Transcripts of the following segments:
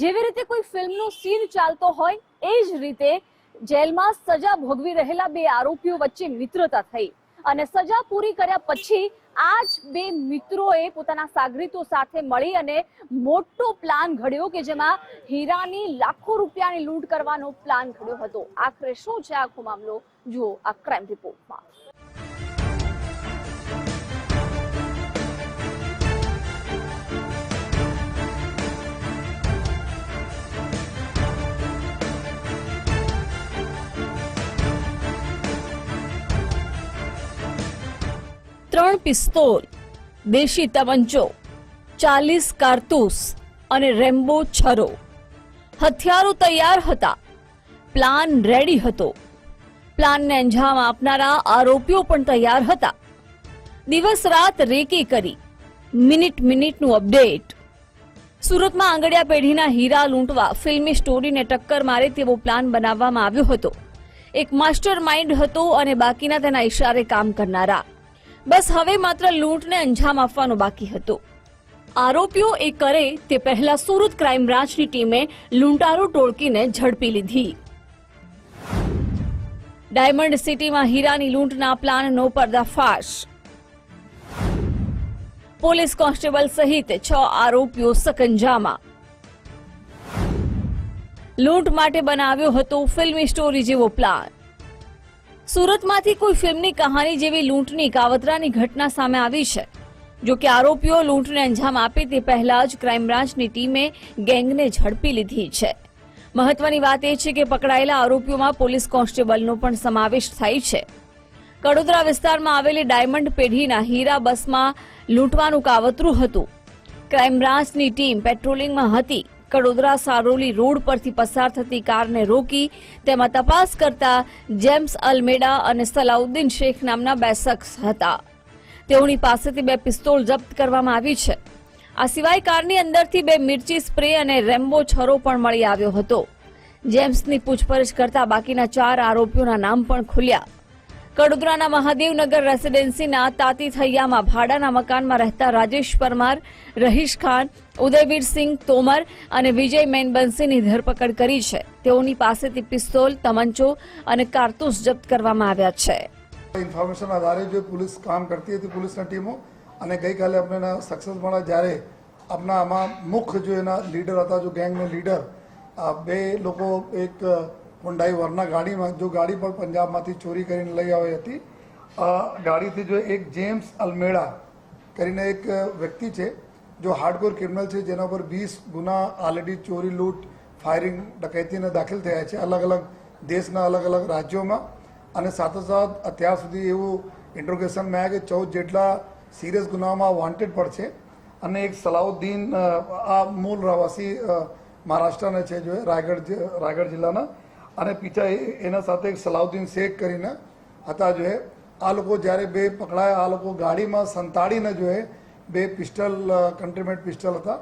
જેવી રીતે કોઈ ફિલ્મનો સીન ચાલતો હોય, એ જ રીતે જેલમાં સજા ભોગવી રહેલા બે આરોપીઓ વચ્ચે મિત્રતા થઈ. અને સજા પૂરી કર્યા પછી આ જ બે મિત્રોએ પોતાના સાગરીતો સાથે મળી અને મોટો પ્લાન ઘડ્યો કે જેમાં હીરાની લાખો રૂપિયાની લૂંટ કરવાનો પ્લાન ઘડ્યો હતો. આખરે શું છે આખો મામલો? જુઓ આ ક્રાઇમ રિપોર્ટમાં ત્રણ પિસ્તોલ, દેશી તવંચો ચાલીસ કારતૂસ અને રેમ્બો છરો. હથિયારો તૈયાર હતા. પ્લાન રેડી હતો. પ્લાનને અંજામ આપનારા આરોપીઓ પણ તૈયાર હતા. દિવસ રાત રેકી કરી. મિનિટ મિનિટનું અપડેટ. સુરતમાં આંગડિયા પેઢીના હીરા લૂંટવા ફિલ્મી સ્ટોરીને ટક્કર મારે તેવો પ્લાન બનાવવામાં આવ્યો હતો. એક માસ્ટર માઇન્ડ હતો અને બાકીના તેના ઇશારે કામ કરનારા. બસ હવે માત્ર લૂંટને અંજામ આપવાનો બાકી હતો. આરોપીઓ એ કરે તે પહેલા સુરત ક્રાઇમ બ્રાન્ચની ટીમે લૂંટારો ટોળકીને ઝડપી લીધી. ડાયમંડ સિટીમાં હીરાની લૂંટના પ્લાનનો પર્દાફાશ. પોલીસ કોન્સ્ટેબલ સહિત છ આરોપીઓ સકંજામાં. લૂંટ માટે બનાવ્યો હતો ફિલ્મી સ્ટોરી જેવો પ્લાન. સુરતમાંથી કોઈ ફિલ્મની કહાની જેવી લૂંટની, કાવતરાની ઘટના સામે આવી છે. જો કે આરોપીઓ લૂંટને અંજામ આપે તે પહેલા જ ક્રાઇમ બ્રાન્ચની ટીમે ગેંગને ઝડપી લીધી છે. મહત્વની વાત એ છે કે પકડાયેલા આરોપીઓમાં પોલીસ કોન્સ્ટેબલનો પણ સમાવેશ થાય છે. કડોદરા વિસ્તારમાં આવેલી ડાયમંડ પેઢીના હીરા બસમાં લૂંટવાનું કાવતરું હતું. ક્રાઇમ બ્રાન્ચની ટીમ પેટ્રોલિંગમાં હતી. કડોદરા સારોલી રોડ પરથી પસાર થતી કારને રોકી તેમાં તપાસ કરતા જેમ્સ અલમેડા અને સલાઉદ્દીન શેખ નામના બે શખ્સ હતા. તેઓની પાસેથી બે પિસ્તોલ જપ્ત કરવામાં આવી છે. આ સિવાય કારની અંદરથી બે મિર્ચી સ્પ્રે અને રેમ્બો છરો પણ મળી આવ્યો હતો. જેમ્સની પૂછપરછ કરતા બાકીના ચાર આરોપીઓના નામ પણ ખુલ્યા. કડોદરાના મહાદેવનગર રેસિડેન્સીના તાતી થૈયામાં ભાડાના મકાનમાં રહેતા રાજેશ પરમાર, રહીશ ખાન ઉદયવીરસિંહ તોમર અને વિજય મેનબંસીની ધરપકડ કરી છે. તેઓની પાસેથી પિસ્તોલ, તમંચો અને કારતૂસ જપ્ત કરવામાં આવ્યા છે. ઇન્ફોર્મેશન આધારે જે પોલીસ કામ કરતી હતી પોલીસની ટીમો અને ગઈકાલે આપણે સક્સેસ મળ્યા જ્યારે આપણા આમાં મુખ્ય જો એના લીડર હતા, જો ગેંગનો લીડર બે લોકો એક હોન્ડાઈ વરના ગાડીમાં જો ગાડી પણ પંજાબમાંથી ચોરી કરીને લઈ આવી હતી. ગાડીથી જો એક જેમ્સ અલમેડા કરીને એક વ્યક્તિ છે, જો હાર્ડકોર ક્રિમિનલ છે, જેના પર વીસ ગુના ઓલરેડી ચોરી, લૂંટ, ફાયરિંગ, ડકૈતીને દાખલ થયા છે અલગ અલગ દેશના અલગ અલગ રાજ્યોમાં. અને સાથોસાથ અત્યાર સુધી એવું ઇન્ટ્રોગેશન મેં કે ચૌદ જેટલા સિરિયસ ગુનામાં વોન્ટેડ પણ છે. અને એક સલાઉદ્દીન આ મૂળ રહેવાસી મહારાષ્ટ્રના છે, જો રાયગઢ રાયગઢ જિલ્લાના. અને પીછા એના સાથે એક સલાઉદ્દીન શેખ કરીને હતા જો આ લોકો જ્યારે બે પકડાયા, આ લોકો ગાડીમાં સંતાડીને જો બે પિસ્ટલ કન્ટ્રીમેન્ટ પિસ્ટલ હતા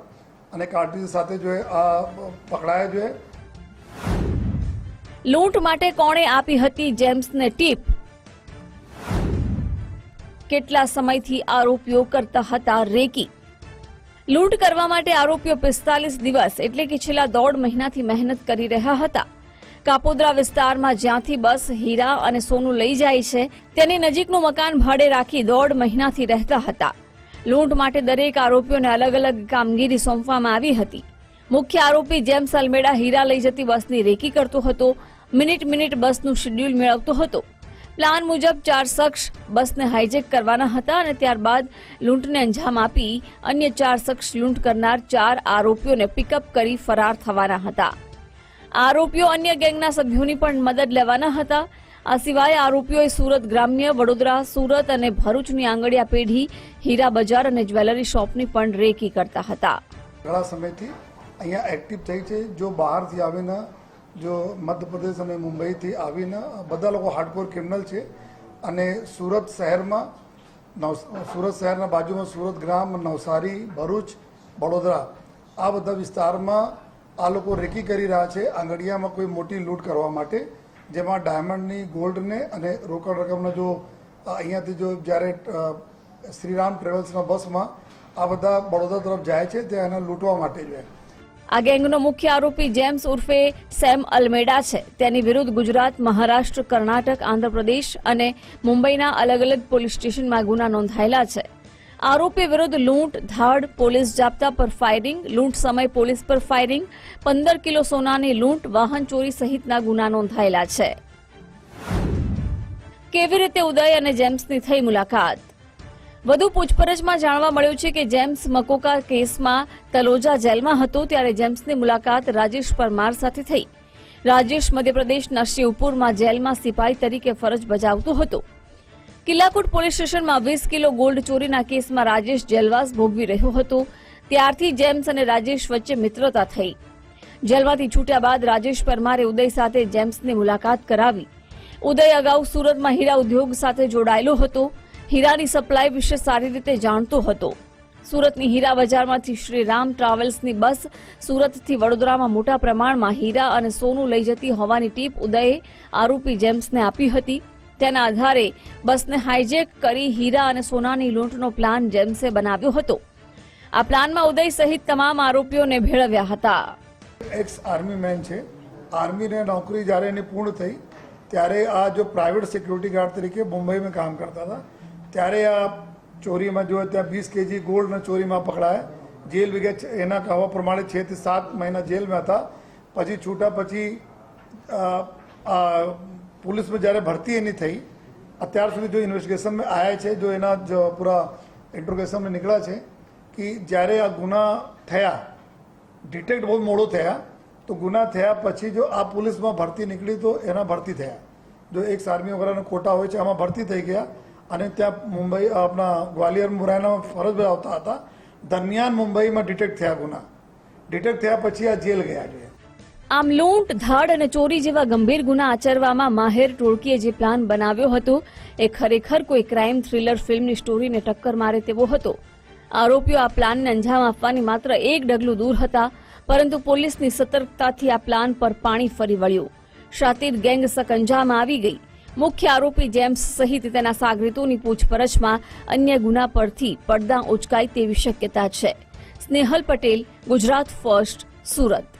અને કાર્ટ્રીજ સાથે જો આ પકડાયા જો લૂંટ માટે કોણે આપી હતી જેમ્સને ટીપ? કેટલા સમયથી આરોપીઓ કરતા હતા રેકી? લૂંટ કરવા માટે આરોપીઓ પિસ્તાલીસ દિવસ એટલે કે છેલ્લા દોઢ મહિનાથી મહેનત કરી રહ્યા હતા. કાપોદ્રા વિસ્તારમાં જ્યાંથી બસ, હીરા અને સોનું લઈ જાય છે, તેની નજીકનું મકાન ભાડે રાખી દોઢ મહિનાથી રહેતા હતા. લૂંટ માટે દરેક આરોપીઓને અલગ અલગ કામગીરી સોંપવામાં આવી હતી. મુખ્ય આરોપી જેમ્સ અલમેડા હીરા લઈ જતી બસની રેકી કરતો હતો, મિનિટ મિનિટ બસનું શેડ્યુલ મેળવતો હતો. પ્લાન મુજબ ચાર શખ્સ બસને હાઇજેક કરવાના હતા અને ત્યારબાદ લૂંટને અંજામ આપી અન્ય ચાર શખ્સ લૂંટ કરનાર ચાર આરોપીઓને પિકઅપ કરી ફરાર થવાના હતા. આરોપીઓ અન્ય ગેંગના સભ્યોની પણ મદદ લેવાના હતા. આ સિવાય આરોપીઓએ સુરત ગ્રામ્ય, વડોદરા, સુરત અને ભરૂચની આંગળિયા પેઢી, હીરા બજાર અને જ્વેલરી શોપની પણ રેકી કરતા હતા. ઘણા સમયથી અહીંયા એક્ટિવ થઈ છે. જો બહારથી આવીને, જો મધ્યપ્રદેશ અને મુંબઈથી આવીને, બધા લોકો હાર્ડકોર ક્રિમિનલ છે. અને સુરત શહેરમાં સુરત શહેરના બાજુમાં સુરત ગ્રામ, નવસારી, ભરૂચ, વડોદરા, આ બધા વિસ્તારમાં આ લોકો રેકી કરી રહ્યા છે આંગડિયામાં કોઈ મોટી લૂંટ કરવા માટે, જેમાં ડાયમંડની, ગોલ્ડને અને રોકડ રકમનો જો અહીંયાથી જો જ્યારે શ્રીરામ ટ્રેવલ્સના બસમાં આ બધા બડોદરા તરફ જાય છે તે એને લૂંટવા માટે જ આ ગેંગનો મુખ્ય આરોપી જેમ્સ ઉર્ફે સેમ અલમેડા છે. તેની વિરુદ્ધ ગુજરાત, મહારાષ્ટ્ર, કર્ણાટક, આંધ્રપ્રદેશ અને મુંબઈના અલગ અલગ પોલીસ સ્ટેશનમાં ગુના નોંધાયેલા છે. આરોપી વિરુદ્ધ લૂંટ, ધાડ, પોલીસ જાપ્તા પર ફાયરિંગ, લૂંટ સમય પોલીસ પર ફાયરિંગ, પંદર કિલો સોનાની લૂંટ, વાહન ચોરી સહિતના ગુના નોંધાયેલા છે. કેવી રીતે ઉદય અને જેમ્સની થઈ મુલાકાત? વધુ પૂછપરછમાં જાણવા મળ્યું છે કે જેમ્સ મકોકા કેસમાં તલોજા જેલમાં હતો ત્યારે જેમ્સની મુલાકાત રાજેશ પરમાર સાથે થઈ. રાજેશ મધ્યપ્રદેશના શિવપુરમાં જેલમાં સિપાઈ તરીકે ફરજ બજાવતો હતો. કિલ્લાકોટ પોલીસ સ્ટેશનમાં વીસ કિલો ગોલ્ડ ચોરીના કેસમાં રાજેશ જેલવાસ ભોગવી રહ્યો હતો. ત્યારથી જેમ્સ અને રાજેશ વચ્ચે મિત્રતા થઈ. જેલમાંથી છૂટ્યા બાદ રાજેશ પરમારે ઉદય સાથે જેમ્સની મુલાકાત કરાવી. ઉદય અગાઉ સુરતમાં હીરા ઉદ્યોગ સાથે જોડાયેલો હતો. હીરાની સપ્લાય વિશે સારી રીતે જાણતો હતો. સુરતની હીરા બજારમાંથી શ્રી રામ ટ્રાવેલ્સની બસ સુરતથી વડોદરામાં મોટા પ્રમાણમાં હીરા અને સોનું લઈ જતી હોવાની ટીપ ઉદયે આરોપી જેમ્સને આપી હતી. તેના આધારે બસને હાઇજેક કરી હીરા અને સોનાની લૂંટનો પ્લાન જેમ્સે બનાવ્યો હતો. આ પ્લાનમાં ઉદય સહિત તમામ આરોપીઓને ભેળવ્યા હતા. એક્સ આર્મી મેન છે. આર્મીને નોકરી જ્યારે એની પૂર્ણ થઈ, ત્યારે આ જો પ્રાઇવેટ સિક્યુરિટી ગાર્ડ તરીકે મુંબઈમાં કામ કરતા હતા, ત્યારે આ ચોરીમાં જો ત્યાં વીસ કેજી ગોલ્ડના ચોરીમાં પકડાયા, જેલ વિગે એના કહેવા પ્રમાણે છ થી સાત મહિના જેલમાં હતા. પછી છૂટા પછી પોલીસમાં જ્યારે ભરતી એની થઈ, અત્યાર સુધી જો ઇન્વેસ્ટિગેશનમાં આવ્યા છે, જો એના જ પૂરા ઇન્ટ્રોગેશનમાં નીકળ્યા છે, કે જ્યારે આ ગુના થયા ડિટેક્ટ બહુ મોડો થયા, તો ગુના થયા પછી જો આ પોલીસમાં ભરતી નીકળી તો એના ભરતી થયા. જો એક સારમી વગેરેના કોટા હોય છે એમાં ભરતી થઈ ગયા, અને ત્યાં મુંબઈ આપણા ગ્વાલિયર મુરાયનામાં ફરજ બજાવતા હતા, દરમિયાન મુંબઈમાં ડિટેક્ટ થયા ગુના. ડિટેક્ટ થયા પછી આ જેલ ગયા છે. આમ લૂંટ, ધાડ અને ચોરી જેવા ગંભીર ગુના આચરવામાં માહેર ટોળકીએ જે પ્લાન બનાવ્યો હતો, એ ખરેખર કોઈ ક્રાઇમ થ્રિલર ફિલ્મની સ્ટોરીને ટક્કર મારે તેવો હતો. આરોપીઓ આ પ્લાનને અંજામ આપવાની માત્ર એક ડગલું દૂર હતા, પરંતુ પોલીસની સતર્કતાથી આ પ્લાન પર પાણી ફરી વળ્યું. શાતિર ગેંગ સકંજામાં આવી ગઈ. મુખ્ય આરોપી જેમ્સ સહિત તેના સાગરીતોની પૂછપરછમાં અન્ય ગુના પરથી પડદા ઉચકાય તેવી શક્યતા છે. સ્નેહલ પટેલ, ગુજરાત ફર્સ્ટ, સુરત.